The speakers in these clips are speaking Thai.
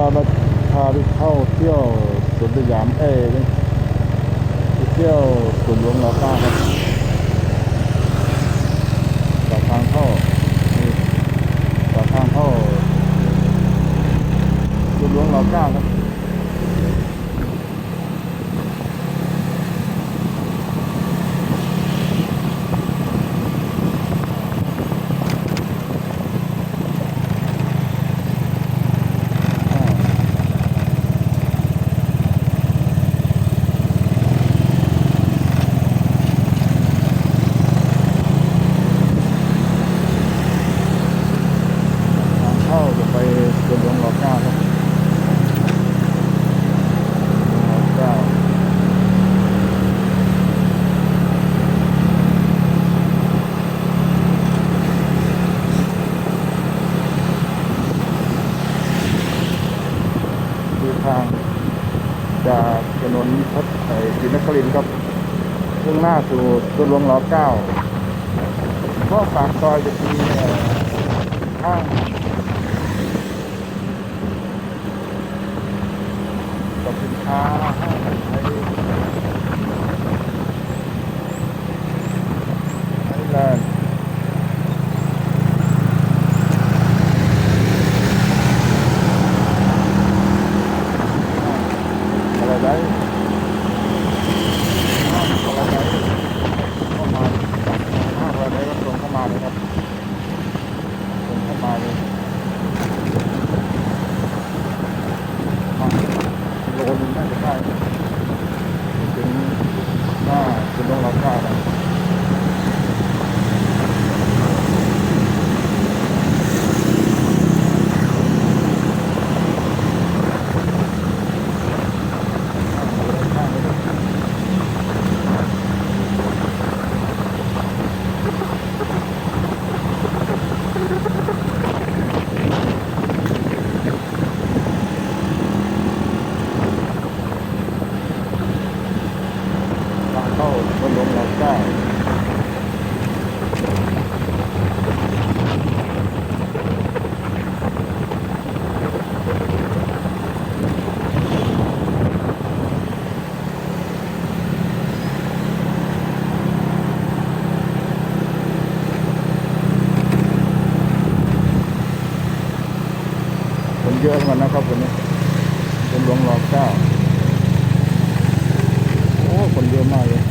ามาพาไปเข้าเที่ยวสวนสยามเอ้ไปเที่ยวสวนหลวงลาป้าครับจากทางเข้าจากทางเข้าสวนหลวงลาป้าครับ เก้าก็ปากซอยจะมีข้างกับสินค้าห้างใช้ใช้แลน Jeremiah.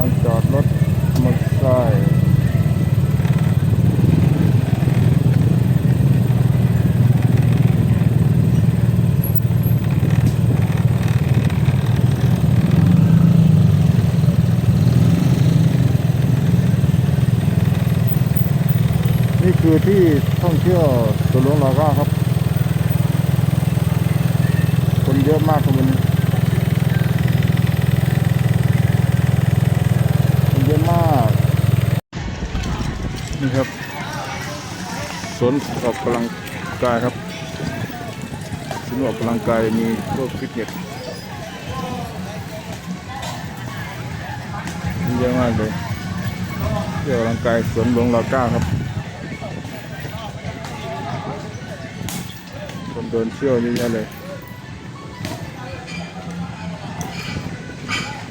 างจอดรถมอเตอร์ไซค์นี่คือที่ท่องเที่ยวสุลวงลาก้าครับ คนเยอะมากครับวันนี้ สวนออกกำลังกายครับสวนออกกำลังกายมีพวกฟิตเนสเยอะมากเลยเที่ยวออกกำลังกายสวนหลวงรอเก้าครับคนเดินเที่ยวเยอะแยะเลย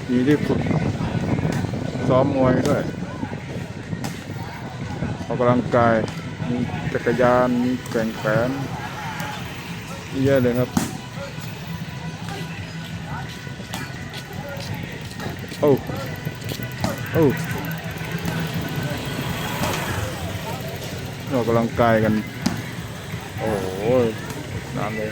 มีที่ฝึกซ้อมมวยด้วยออกกำลังกาย มีจักรยานมีแข่งแขนเยอะเลยครับ โอ้ โอ้ออกกำลังกายกัน โอ้โหนานเลย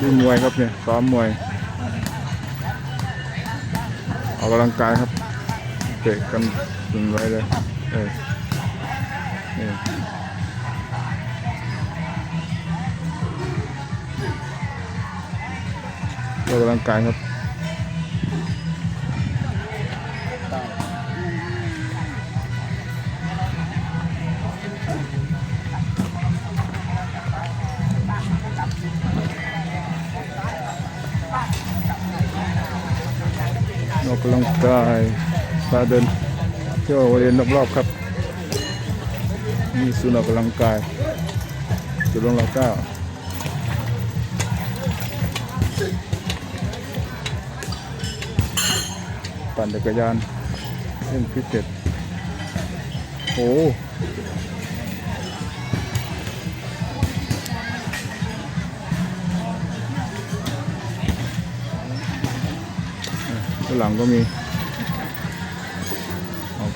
ดูมวยครับเนี่ยซ้อมมวย ออกกำลังกายครับเตะกันถึงไว้เลยเออนี่ออกกำลังกายครับ เดินเที่ยวบริเวณรอบๆครับมีศูนย์ออกกำลังกายจุดลงเราเก้าปั่นจักรยานเล่นพิเศษโอ้ข้างหลังก็มี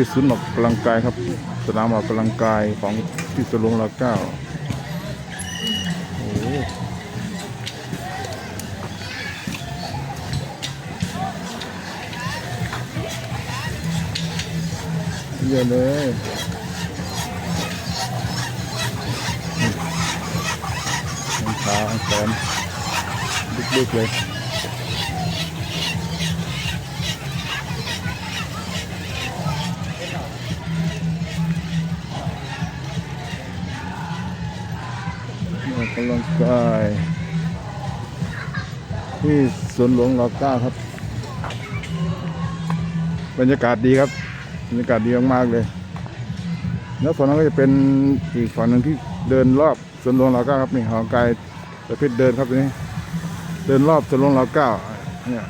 คือศูนย์ออกกำลังกายครับ สนามออกกำลังกายของที่สลวงรอเก้าโอ้โหเยอะเลยขาแขนดึกๆเลย กำลังกายที่สวนหลวงรอเก้าครับ บรรยากาศดีครับบรรยากาศดีมากๆเลย แล้วฝั่งนั้นก็จะเป็นอีกฝั่งหนึ่งที่เดินรอบสวนหลวงรอเก้าครับนี่หอกายประเภทเดินครับนี่เดินรอบสวนหลวงรอเก้าเนี่ย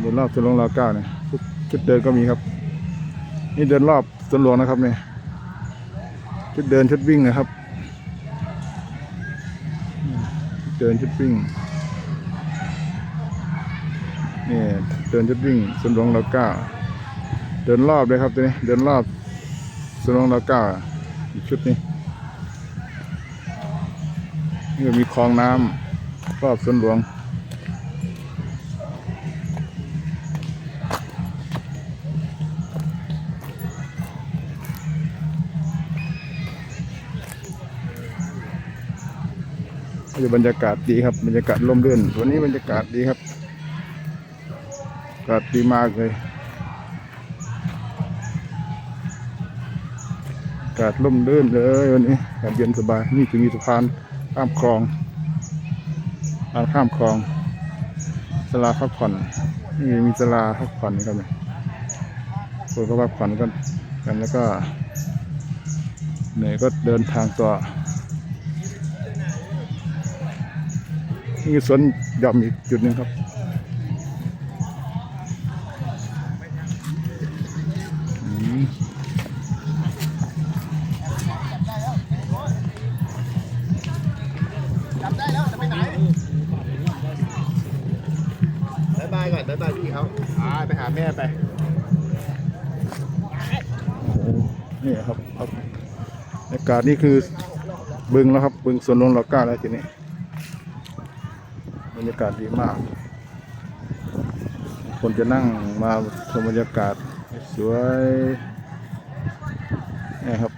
เดินรอบสวนหลวงรอเก้าเนี่ยชุดชุดเดินก็มีครับ นี่เดินรอบสวนหลวงนะครับเนี่ย ชุดเดินชุดวิ่งนะครับเดินชุดวิ่งนี่เดินชุดวิ่งสนหลวงรอเก้าเดินรอบเลยครับตัวนี้เดินรอบสนหลวงรอเก้าอีกชุดนี้นี่มีคลองน้ำรอบสนหลวง ก็จะบรรยากาศดีครับ บรรยากาศร่มรื่น วันนี้บรรยากาศดีครับอากาศดีมากเลยอากาศร่มรื่นเลยวันนี้อากาศเย็นสบาย นี่คือมีสะพานข้ามคลองสะพานข้ามคลองสลาพักผ่อนนี่มีสลาพักผ่อนนะครับเนี่ยคนก็พักผ่อนกันกันแล้วก็เหนื่อยก็เดินทางต่อ มีสวนย่อมอีกจุดหนึ่งครับ จับได้แล้วจะไปไหนบายบายก่อนบายบายพี่เขาไปหาแม่ไป นี่ครับครับอากาศนี่คือบึงแล้วครับบึงสวนลวงเราก้าแล้วทีนี้ รรยากาศดีมาก คนจะนั่งมาชมบรรยากาศสวยนี่ครับ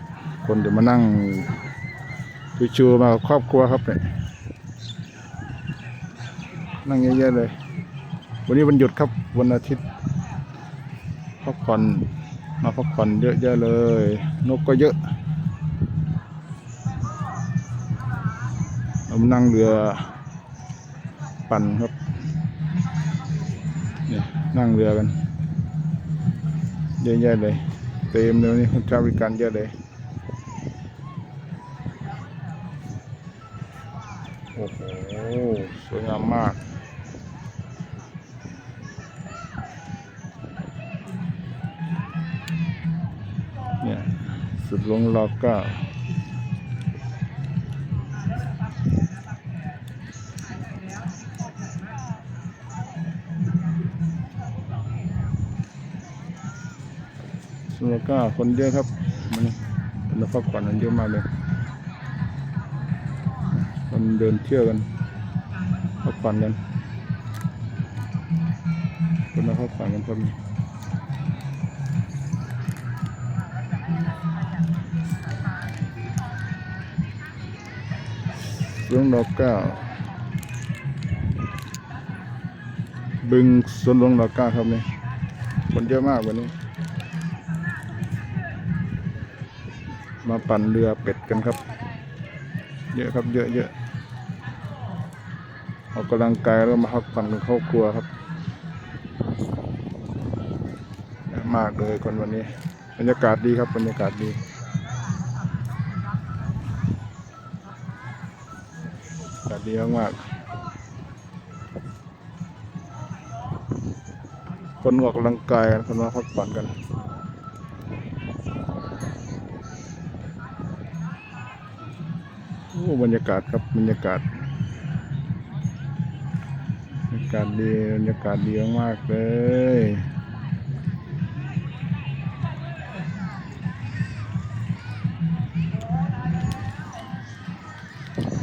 คนจะมานั่งชิวๆมาครอบครัวครับเนี่ยนั่งเยอะๆเลย วันนี้วันหยุดครับวันอาทิตย์พักผ่อนมาพักผ่อนเยอะแยะเลย นกก็เยอะเรามานั่งเรือ ปั่นครับเนี่ยนั่งเรือกันเยอะแยะเลยเต็มเลยวันนี่คนใช้บริการเยอะเลยโอ้โหสวยงามมากเนี่ยสุดลงรอเก้ สุดลงรอเก้าคนเยอะครับมันคนพักผ่อนกันเยอะมากเลยคนเดินเที่ยวกันพักผ่อนกันคนมาพักผ่อนกันพอมีเรื่องดอกก้าบึงสวนหลวงดอกก้าครับนี่คนเยอะมากวันนี้ มาปั่นเรือเป็ดกันครับ เยอะครับเยอะเยอะออกกำลังกายแล้วมาพักผ่อนกับครอบครัวครับมากเลยคนวันนี้ บรรยากาศดีครับบรรยากาศดีอากาศดีมากๆคนออกกำลังกายกันคนมาพักผ่อนกัน บรรยากาศครับบรรยากาศบรรยากาศดีบรรยากาศดีมากเลย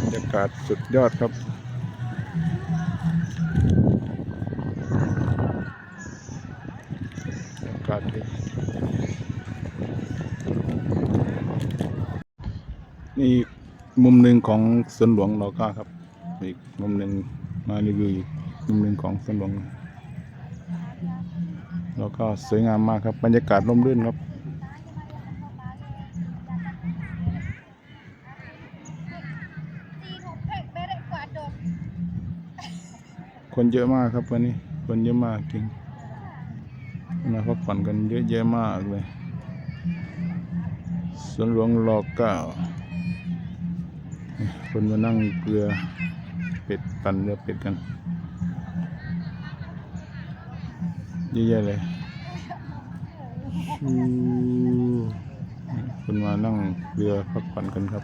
บรรยากาศสุดยอดครับบรรยากาศดีนี่ มุมหนึ่งของสวนหลวงเราก็ครับ อีกมุมหนึ่งมารีวิวอีกมุมหนึ่งของสวนหลวงแล้วก็สวยงามมากครับบรรยากาศร่มรื่นครับคนเยอะมากครับวันนี้คนเยอะมากจริงมาพักผ่อนกันเยอะแยะมากเลยสวนหลวงรอเก้า คนมานั่งเรือเป็ดปั่นเรือเป็ดกันเยอะแยะเลยชูคนมานั่งเรือพักผ่อนกันครับ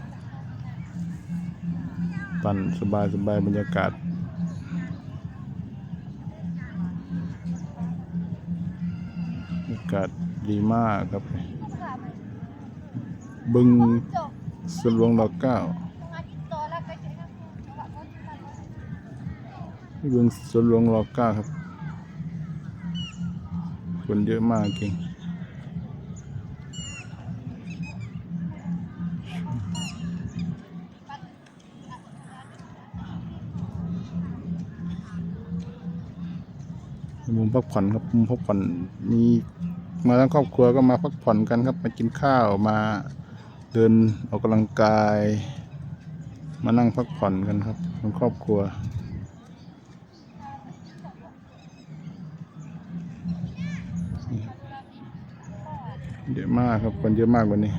ปั่นสบายสบายบรรยากาศบรรยากาศดีมากครับ บึงสลวงรอเก้า ที่บึงสวนหลวงรอก้าครับ คนเยอะมากจริงมุมพักผ่อนครับมุมพักผ่อนมีมาทั้งครอบครัวก็มาพักผ่อนกันครับ มากินข้าวมาเดินออกกำลังกาย มานั่งพักผ่อนกันครับทั้งครอบครัว เยอะมากครับคนเยอะมากวันนี้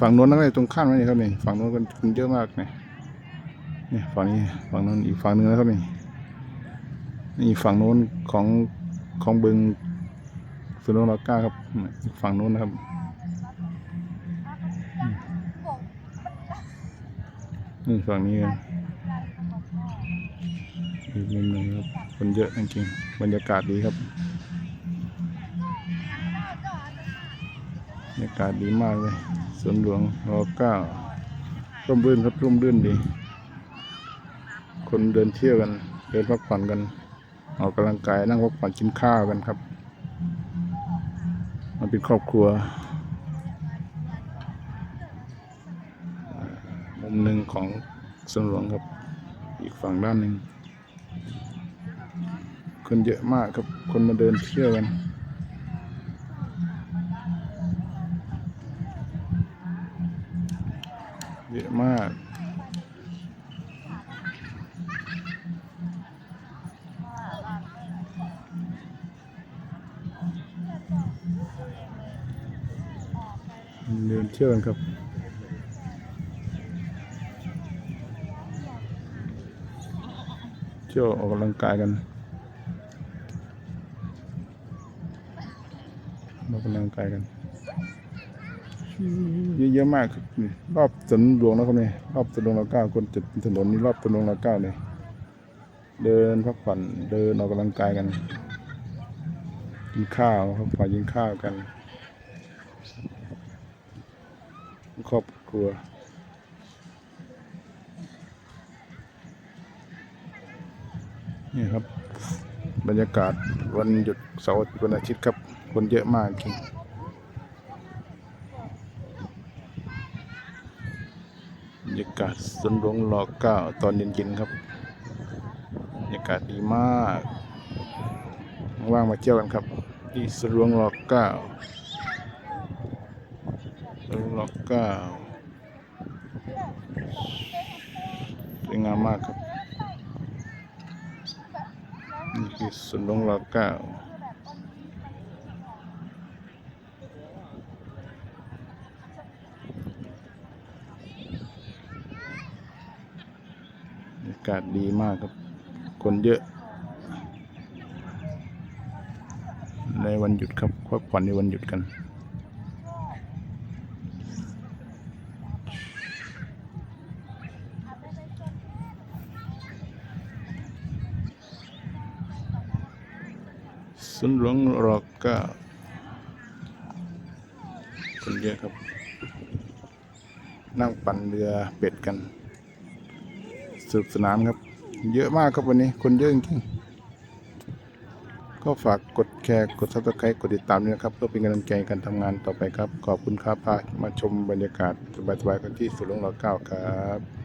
ฝั่งโน้นนั่นเลยตรงข้ามนี่ครับนี่ฝั่งโน้นคนเยอะมากเนี่ยนี่ฝั่งนี้ฝั่งโน้นอีกฝั่งหนึงนะครับนี่นี่ฝั่งโน้นของของบึงสุนทรก้าครับฝั่งโน้นนะครับนี่ฝั่งนี้กันอีกมุมหนึ่งครับคนเยอะจริงๆบรรยากาศดีครับ รรยากาศดีมากเลยสวนหลวงรอเก้าร่มรื่นครับร่มรื่นดี คนเดินเที่ยวกัน เดินพักผ่อนกัน ออกกำลังกายนั่งพักผ่อนกินข้าวกันครับมันเป็นครอบครัว มุมหนึ่งของสวนหลวงครับ อีกฝั่งด้านหนึ่งคนเยอะมากครับคนมาเดินเที่ยวกัน เยอะ มาก เดินเที่ยวกันครับเที่ยวออกกำลังกายกันออกกำลังกายกัน เยอะๆมากรอบถนนหลวงนะครับนี่รอบถนนเราเก้าคนจะถนนนี้รอบถนนเราเก้าเลย เดินพักผ่อนเดินออกกำลังกายกันกินข้าวพักผ่อนกินข้าวกัน ครอบครัวนี่ครับ บรรยากาศวันหยุดเสาร์วันอาทิตย์ครับ คนเยอะมากจริงบรรยากาศสวนหลวงรอเก้าตอนเย็นๆครับบรรยากาศดีมาก ว่างมาเที่ยวกันครับ ที่สวนหลวงรอเก้าล็อเก้าสวยงามมากครับนี่คือสวนหลวงลอกเก้าบรรยากาศดีมากครับ คนเยอะ ในวันหยุดครับพักผ่อนในวันหยุดกันสวนหลวงรอเก้าคนเยอะครับ นั่งปั่นเรือเป็ดกัน สนุกสนานครับ เยอะมากครับวันนี้ คนเยอะจริงๆก็ฝากกดแชร์กดซับสไครต์กดติดตามด้วยนะครับเพื่อเป็นกำลังใจในการทำงานต่อไปครับ ขอบคุณครับพามาชมบรรยากาศสบายๆกันที่สวนหลวงรอเก้าครับ